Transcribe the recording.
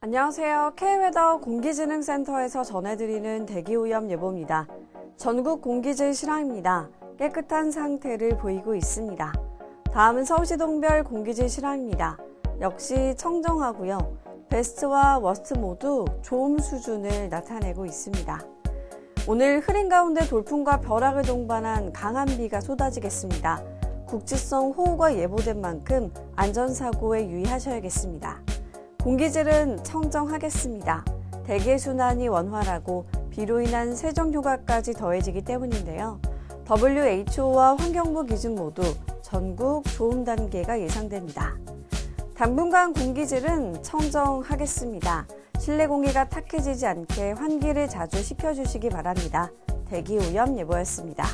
안녕하세요. K웨더 공기지능센터에서 전해드리는 대기오염 예보입니다. 전국 공기질 실황입니다. 깨끗한 상태를 보이고 있습니다. 다음은 서울시 동별 공기질 실황입니다. 역시 청정하고요. 베스트와 워스트 모두 좋음 수준을 나타내고 있습니다. 오늘 흐린 가운데 돌풍과 벼락을 동반한 강한 비가 쏟아지겠습니다. 국지성 호우가 예보된 만큼 안전사고에 유의하셔야겠습니다. 공기질은 청정하겠습니다. 대기순환이 원활하고 비로 인한 세정 효과까지 더해지기 때문인데요. WHO와 환경부 기준 모두 전국 좋음 단계가 예상됩니다. 당분간 공기질은 청정하겠습니다. 실내 공기가 탁해지지 않게 환기를 자주 시켜주시기 바랍니다. 대기 오염 예보였습니다.